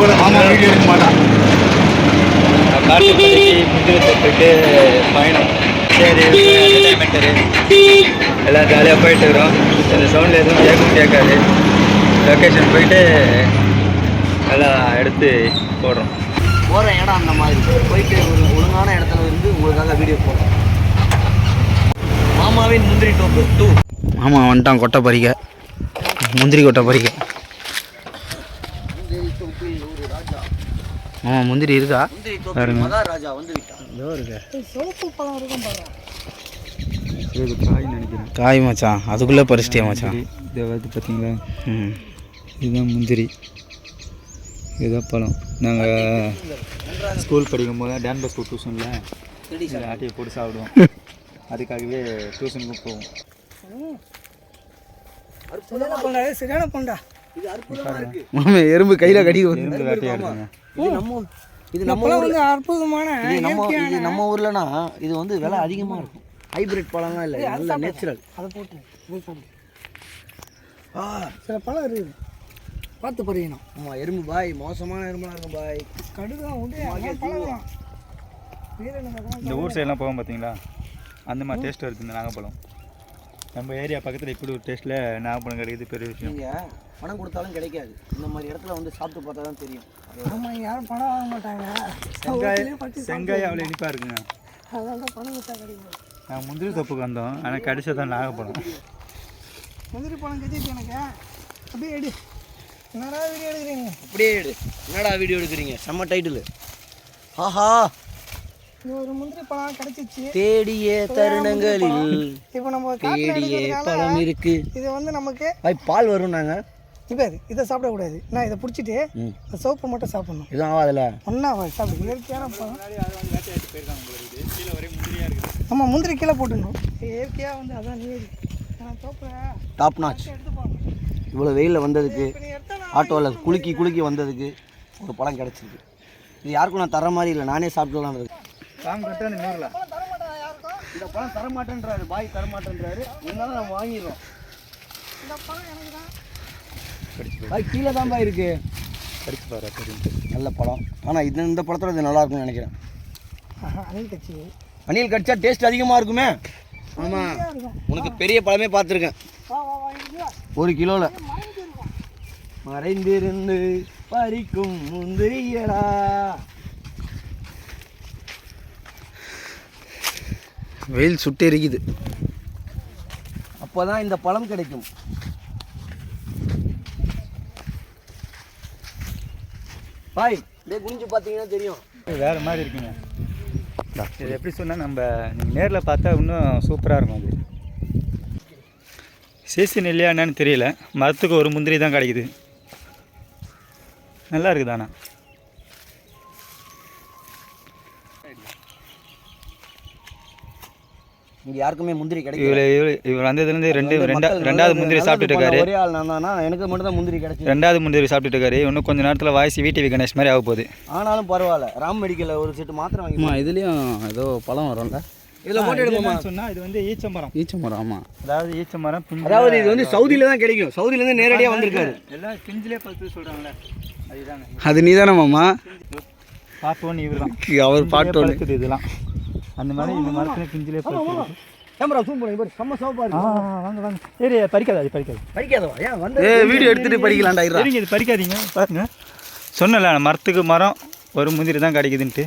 போல மாமா வீடியோ எடுக்க மாட்டான். தோப்புக்கு பயணம். சரி எல்லாம் ஜாலியாக போயிட்டு இருக்கிறோம். இந்த சவுண்டில் எதுவும் கேட்கவும் கேட்காது லொக்கேஷன் போயிட்டு எல்லாம் எடுத்து போடுறோம். போகிற இடம் அந்த மாதிரி. போயிட்டு ஒரு ஒழுங்கான இடத்துல இருந்து உங்களுக்காக வீடியோ போடுறோம். மாமாவின் முந்திரி டோப்பு டூ ஆமாம் வந்துட்டான் கொட்டை பறிக்க. முந்திரி கொட்டை பறிக்க. ஆமாம் முந்திரி இருக்கா? வந்து இது காய் நினைக்கிறேன். காய் மச்சான். அதுக்குள்ளே பறிச்சிட்டியா மச்சான்? இதை வந்து பார்த்தீங்களா? இதுதான் முந்திரி. இதுதான் பழம். நாங்கள் ஸ்கூல் படிக்கும் போது டான் பஸ்கோ டியூஷனில் இதை ஆட்டியை போட்டு சாப்பிடுவோம். அதுக்காகவே டியூஷனுக்கு போவோம். சரியான இருக்கு மாமே எறும்பு கையில் கடி இருந்து வேட்டையாடுறாங்க இது நம்ம இது நம்ம வந்து அற்புதமான இது நம்ம இது நம்ம ஊர்லனா இது வந்து விலை அதிகமா இருக்கும். ஹைபிரிட் பழம்லாம் இல்லை நல்ல நேச்சுரல் அதை போட்டு ஆ சில பழம் இருக்குது பார்த்து பறியணும். ஆமா எறும்பு பாய் மோசமான எறும்புலாம் இருக்கும் பாய். கடுதான் உண்டு பழம் இந்த ஊர் சைடெலாம் போவோம் பார்த்தீங்களா அந்த மாதிரி டேஸ்ட் வருது இந்த நாகப்பழம். நம்ம ஏரியா பக்கத்தில் இப்படி ஒரு டேஸ்ட்டில் நாகப்பழம் கிடைக்குது பெரிய விஷயம். நீங்க பணம் கொடுத்தாலும் கிடைக்காது. இந்த மாதிரி இடத்துல வந்து சாப்பிட்டு பார்த்தா தான் தெரியும். ஆமாம் யாரும் பணம் வாங்க மாட்டாங்க. செங்காய் செங்காய் அவ்வளோ இனிப்பாக இருக்குங்க. அதனால தான் பணம் கொடுத்தா கிடைக்கும். நாங்கள் முந்திரி தொப்புக்கு வந்தோம். ஆனால் கடிச்சதான் நாகப்பழம் முந்திரி பழம் கட்டிட்டு எனக்கு. அப்படியே எடு. என்னடா வீடியோ எடுக்கிறீங்க? அப்படியே எடு. என்னடா வீடியோ எடுக்கிறீங்க? செம்ம டைட்டில் ஆஹா. ஒரு முந்திரி பழம் கிடைச்சிச்சு. தேடிய தருணங்களில் இப்போ நம்ம தேடிய பழம் இருக்கு. இது வந்து நமக்கு பால் வரும் நாங்க. இப்போ இது இதை சாப்பிடக்கூடாது நான் இதை பிடிச்சிட்டு. இந்த சோப்பு மட்டும் சாப்பிடணும். இதுவும் ஆகாதுல ஒன்றா சாப்பிடு. இயற்கையான பழம். ஆமாம் முந்திரி கீழே போட்டுடணும். இயற்கையாக வந்து அதான் நீர் டாப் நாச் இவ்வளோ வெயிலில் வந்ததுக்கு ஆட்டோவில் குலுக்கி குலுக்கி வந்ததுக்கு ஒரு பழம் கிடச்சிருக்கு. இது யாருக்கும் நான் தர மாதிரி இல்லை. நானே சாப்பிடலாம் இருக்கு சாங் கட்ட அந்த நூறில். பழம் தர மாட்டேன் யாருக்கும்? இந்த பழம் தர மாட்டேன்றாரு பாய் தர மாட்டேன்றாரு. இருந்தாலும் நம்ம வாங்கிடுறோம். இந்த பழம் எனக்கு தான். பாய் கீழே தான் பாய் இருக்கு. கடிச்சு பாரு நல்ல பழம். ஆனால் இது இந்த பழத்தோட இது நல்லா இருக்கும்னு நினைக்கிறேன். அணில் கட்சி. அணில் கடிச்சா டேஸ்ட் அதிகமாக இருக்குமே? ஆமாம் உனக்கு பெரிய பழமே பார்த்துருக்கேன். வா வா வா இங்க வா. ஒரு கிலோவில் மறைந்திருந்து பறிக்கும் முந்திரியடா. வெயில் சுட்டு எரிக்குது அப்போ தான் இந்த பழம் கிடைக்கும். பாய் இதே குனிஞ்சு பார்த்தீங்கன்னா தெரியும். வேறு மாதிரி இருக்குங்க. இது எப்படி சொன்னால் நம்ம நீங்கள் நேரில் பார்த்தா இன்னும் சூப்பராக இருக்கும் அது. சீசன் இல்லையா என்னன்னு தெரியல. மரத்துக்கு ஒரு முந்திரி தான் கிடைக்குது. நல்லா இருக்குது இங்க யாருக்குமே முந்திரி கிடைக்கும் இவர் இவர் இவர் வந்ததுலேருந்து ரெண்டு ரெண்டா ரெண்டாவது முந்திரி சாப்பிட்டுட்டு இருக்காரு. ஒரே ஆள் நான் தானா? எனக்கு மட்டும் தான் முந்திரி கிடைச்சி ரெண்டாவது முந்திரி சாப்பிட்டுட்டு இருக்காரு. இன்னும் கொஞ்ச நேரத்தில் வாய்ஸ் விடிவி கணேஷ் மாதிரி ஆக போகுது. ஆனாலும் பரவாயில்ல. ராம் மெடிக்கல்ல ஒரு செட்டு மாத்திரை வாங்கி ஆமாம் இதுலேயும் ஏதோ பழம் வரும்ல? இதில் போட்டு எடுக்கணுமா சொன்னால் இது வந்து ஈச்சமரம் ஈச்ச மரம் ஆமாம் அதாவது ஈச்சமரம் பிஞ்சு அதாவது இது வந்து சவுதியில தான் கிடைக்கும். சவுதியில இருந்து நேரடியாக வந்திருக்காரு. எல்லாம் பிஞ்சிலே பார்த்து சொல்கிறாங்களே அதுதாங்க அது நீ தானே மாமா? பார்ட் ஒன் இவர் தான் அவர் பாட்டு பழுக்குது இதெல்லாம். அந்த மாதிரி இந்த மரத்துல பிஞ்சிலே பழுக்குது கேமரா ஜூம் பண்ணி பாரு செம்ம சோப்பா ஆ இருக்கு. வாங்க வாங்க. சரி பறிக்காது அது பறிக்காது. படிக்காதவா ஏன் வந்து ஏ வீடியோ எடுத்துட்டு படிக்கலாம்டா இருடா. சரிங்க இது பறிக்காதீங்க. பாருங்க. சொன்னல மரத்துக்கு மரம் ஒரு முந்திரி தான் கிடைக்குதுன்ட்டு.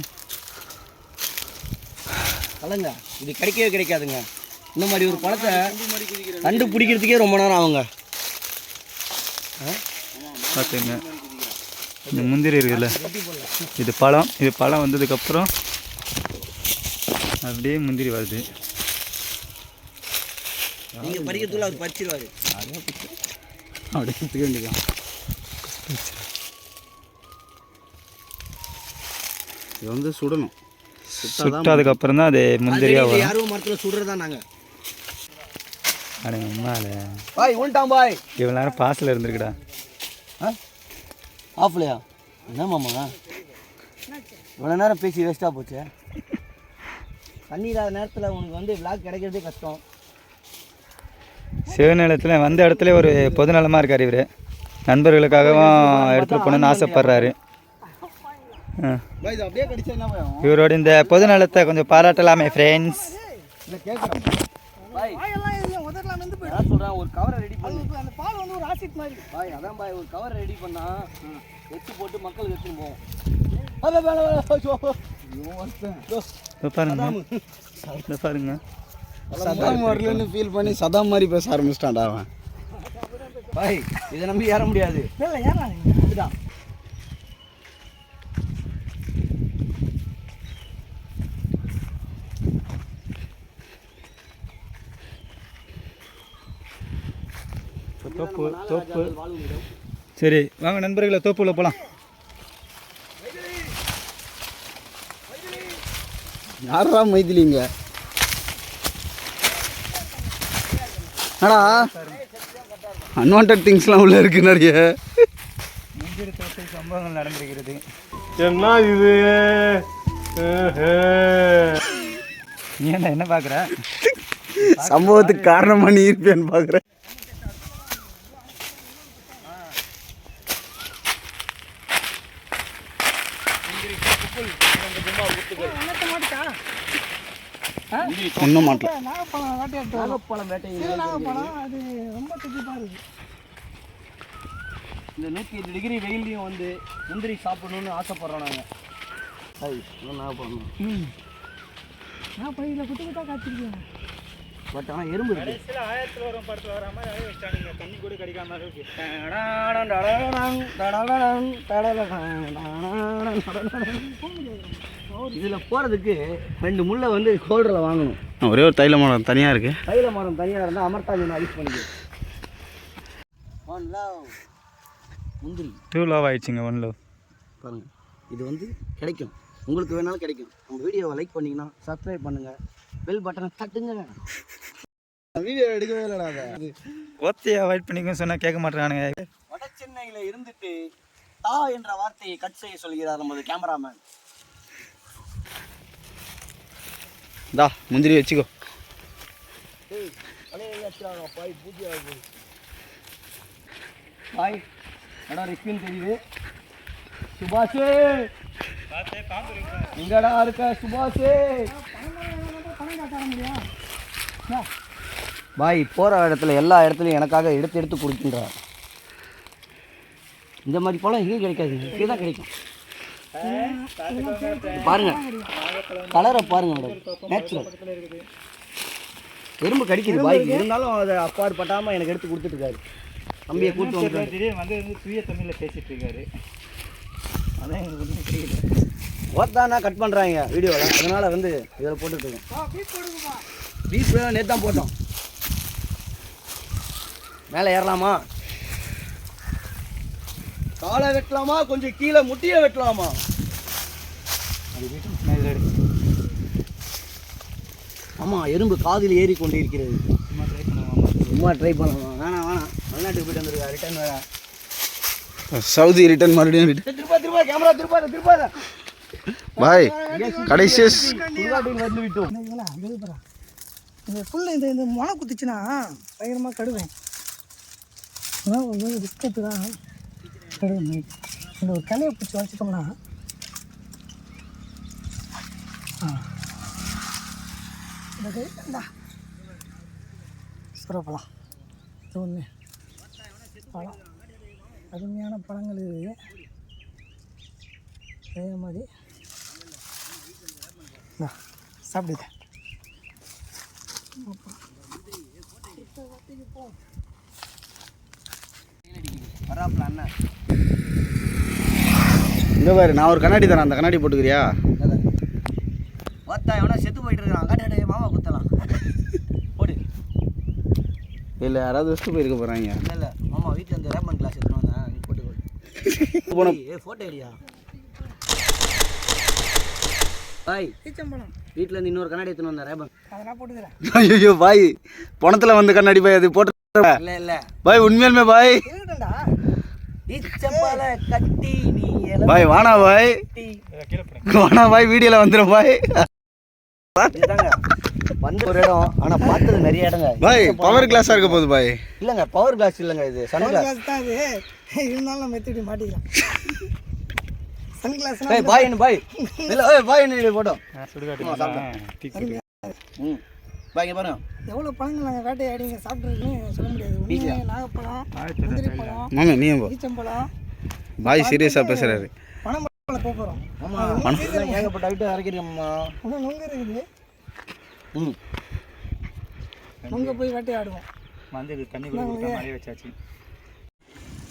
கலங்க. இது கிடைக்கவே கிடைக்காதுங்க. இந்த மாதிரி ஒரு பழத்தை கண்டுபிடிக்கிறதுக்கே ரொம்ப நேரம் ஆகுங்க. பார்த்துங்க இந்த முந்திரி இருக்குல்ல. இது பழம். இது பழம் வந்ததுக்கப்புறம் அப்படியே முந்திரி வருது. நீங்க பறிக்கிறதுக்குள்ள அவர் பறிச்சிருவாரு. அப்படியே எடுத்துக்க வேண்டியதான் இது வந்து சுடணும். சுட்டதுக்கப்புறம் தான் அது முந்திரியாக வரும். யாரும் மரத்துல சுடுறதா நாங்க? அட உண்மையில பாய் உன்ட்டான் பாய். இவ்வளோ நேரம் பாசில் இருந்திருக்குடா. ஆஃப்லையா? என்ன மாமா? இவ்வளோ நேரம் பேசி வேஸ்ட்டாக போச்சு. தண்ணி இல்லாத நேரத்தில் உனக்கு வந்து விளாக் கிடைக்கிறதே கஷ்டம். சிவநிலத்தில் வந்த இடத்துல ஒரு பொதுநலமாக இருக்கார் இவர். நண்பர்களுக்காகவும் எடுத்துகிட்டு போகணுன்னு ஆசைப்பட்றாரு. இவரோட இந்த பொது நலத்தை கொஞ்சம் பாராட்டலாமே ஃப்ரெண்ட்ஸ் சொல்கிறேன் ஒரு கவரை ரெடி பண்ணு. அந்த பால் வந்து ஒரு ஆசிட் மாதிரி. பாய் அதான் பாய் ஒரு கவர் ரெடி பண்ணா வச்சு போட்டு மக்களுக்கு எடுத்துன்னு போவோம். பாருங்க. இதோ பாருங்க. சதாம் வரலன்னு ஃபீல் பண்ணி சதாம் மாதிரி பேச ஆரம்பிச்சிட்டான்டா அவன். பாய் இதை நம்பி ஏற முடியாது. இதுதான். தோப்பு தோப்பு. சரி வாங்க நண்பர்களை தோப்புல போகலாம் யாரா மைதிலிங்க? அடா அன்வான்ட் திங்ஸ்லாம் உள்ள இருக்கு நிறைய சம்பவங்கள் நடந்திருக்கிறது என்ன இது? நீ என்ன என்ன பார்க்குற? சம்பவத்துக்கு காரணமா நீ இருப்பேன்னு பாக்குறேன் ஒன்றும் மாட்டல நாகப்பழம் வாட்டி எடுத்து வரோம் நாகப்பழம் வேட்டை இது நாகப்பழம் அது ரொம்ப திட்டிப்பாக இருக்குது இந்த நூற்றி எட்டு டிகிரி வெயிலையும் வந்து முந்திரி சாப்பிடணும்னு ஆசைப்படுறோம் நாங்கள் சரி நான் பண்ணணும் நான் பையில குத்து குத்தா காய்ச்சிருக்கேன் பட் ஆனால் எறும்பு இருக்கு ஆயிரத்தில் வரும் படத்தில் வர மாதிரி அழகு வச்சிட்டானுங்க தண்ணி கூட கிடைக்காம இருக்கு இதில் போகிறதுக்கு ரெண்டு முள்ளை வந்து ஹோல்டரில் வாங்கணும். ஒரே ஒரு தைல மரம் தனியா இருக்கு. தைல மரம் தனியாக இருந்தால் அமர்த்தா மீன் யூஸ் பண்ணிக்க. ஒன் லவ் முந்திரி. டூ லவ் ஆயிடுச்சுங்க ஒன் லவ் பாருங்கள் இது வந்து கிடைக்கும். உங்களுக்கு வேணாலும் கிடைக்கும். நம்ம வீடியோவை லைக் பண்ணிங்கன்னா சப்ஸ்கிரைப் பண்ணுங்கள் பெல் பட்டனை தட்டுங்க. வீடியோ எடுக்கவே இல்லடா அதை. ஓத்தையை அவாய்ட் பண்ணிக்கன்னு சொன்னால் கேட்க மாட்டேறானுங்க வட சென்னையில் இருந்துட்டு தா என்ற வார்த்தையை கட் செய்ய சொல்கிறார் நமது கேமராமேன் தா முந்திரி வச்சுக்கோ. பாய். இடம் ரிஸ்பின் தெரியுது? சுபாஷே. எங்கடா இருக்க சுபாஷே? பாய் போகிற இடத்துல எல்லா இடத்துலையும் எனக்காக எடுத்து எடுத்து கொடுக்கின்றார். இந்த மாதிரி பழம் எங்கேயும் கிடைக்காதுங்க இங்கே தான் கிடைக்கும். பாருங்க. கலரை பாருங்க மேடம். நேச்சுரல் எறும்பு கடிக்குது பாய் இருந்தாலும் அதை அப்பாடு பட்டாமல் எனக்கு எடுத்து கொடுத்துட்டு இருக்காரு தம்பியை கூட்டு வந்து திடீர்னு வந்து வந்து தூய தமிழில் பேசிட்டு இருக்காரு அதான் ஒன்றும் தெரியல ஓத்தானா கட் பண்ணுறாங்க வீடியோவில் அதனால வந்து இதில் போட்டுட்டு இருக்கோம் பீஃப் நேற்று தான் போட்டோம். மேலே ஏறலாமா? காலை வெட்டலாமா? கொஞ்சம் கீழே முட்டியை வெட்டலாமா? ஆமாம் எறும்பு காதில் ஏறி கொண்டு இருக்கிறது சும்மா ட்ரை பண்ணலாமா? வேணாம் வேணாம். வெளிநாட்டுக்கு போயிட்டு வந்திருக்கா ரிட்டர்ன் வேணாம். சவுதி ரிட்டர்ன் மறுபடியும். திருப்பா திருப்பா கேமரா திருப்பாத திருப்பாத பாய் கடைசி வந்து விட்டோம். இந்த புல் இந்த இந்த முனை குத்துச்சுன்னா பயங்கரமாக கடுவேன். அதான் ஒரு தான் இந்த ஒரு கிளையை பிடிச்சி வச்சுட்டோம்னா இந்த கை இது ஒன்று பழம். அருமையான பழங்கள் இது. அதே மாதிரி. இந்தா, வராப்புல அண்ணன் இங்க பாரு நான் ஒரு கண்ணாடி தரேன் அந்த கண்ணாடி போட்டுக்கிறியா? பார்த்தா எவனா செத்து போயிட்டு இருக்கான் காட்டு மாமா குத்தலாம். போடு. இல்லை யாராவது வச்சுட்டு போயிருக்க போகிறாங்க இல்லை இல்லை. மாமா வீட்டில் இந்த ரேமன் கிளாஸ் எடுத்துன்னு வந்தேன். நீ போட்டு போன ஏ ஃபோட்டோ எடுயா பாய். வீட்டில் இருந்து இன்னொரு கண்ணாடி எடுத்துன்னு வந்தேன் ரேபன் அதெல்லாம் போட்டுக்கிறேன். ஐயோ பாய். பணத்தில் வந்து கண்ணாடி பாய் அது போட்டு இல்லை இல்லை. பாய் உண்மையாலுமே பாய். ஈச்சம்பழ கட்டி நீ பாய் வானா பாய். வானா பாய் வீடியோவில் வந்துடும் பாய். வந்து ஒரு இடம் ஆனால் பார்த்தது நிறைய இடங்க. பாய் பவர் கிளாஸாக இருக்க போகுது பாய். இல்லைங்க பவர் கிளாஸ் இல்லைங்க இது. சன் கிளாஸ் கிளாஸ் தான் இது இருந்தாலும் நம்ம எத்திட்டு மாட்டிக்கலாம். சன் கிளாஸ் பாய் என்ன பாய். இல்லை பாய் என்ன போட்டோம். இங்கே பாருங்க எவ்வளோ பழங்கள் நாங்கள் வேட்டையாடிங்க சாப்பிட்ருக்குன்னு சொல்ல முடியாது. நாகப்பழம் முந்திரி பழம் நீ ஈச்சம்பழம். பாய் சீரியஸாக பேசுகிறாரு பணம் போகிறோம் ஆமாம் ஏகப்பட்ட ஐட்டம் இறக்கிறீங்கம்மா இன்னும் நொங்கு இருக்குது. ம். நொங்க போய் வேட்டையாடுவோம் வந்து தண்ணி மாதிரி வச்சாச்சு.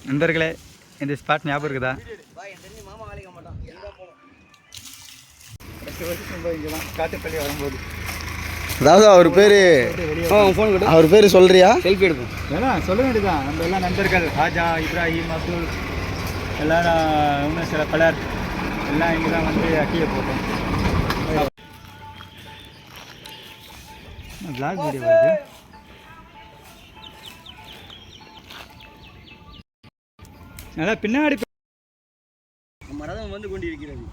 நண்பர்களே இந்த ஸ்பாட் ஞாபகம் இருக்குதா? பாய் என் தெரிஞ்சு மாமா வேலைக்க மாட்டான். காட்டுப்பள்ளி வரும்போது. அதாவது அவர் பேர் அவர் பேர் சொல்றியா? செல்ஃபி எடுக்கும் எல்லாம் சொல்ல வேண்டியதுதான் நம்ம எல்லாம் நண்பர்கள். ராஜா இப்ராஹிம் அப்துல். எல்லாரும் இன்னும் சில பலர். எல்லாம் இங்கே தான் வந்து அக்கியை போட்டோம். பிளாக் வீடியோ வருது? நல்லா பின்னாடி நம்ம ரதம் வந்து கொண்டிருக்கிறது.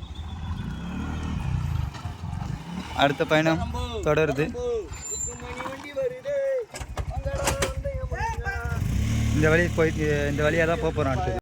அடுத்த பயணம். தொடருது. இந்த வழி போய் இந்த வழியாக தான் போக போகிறோம்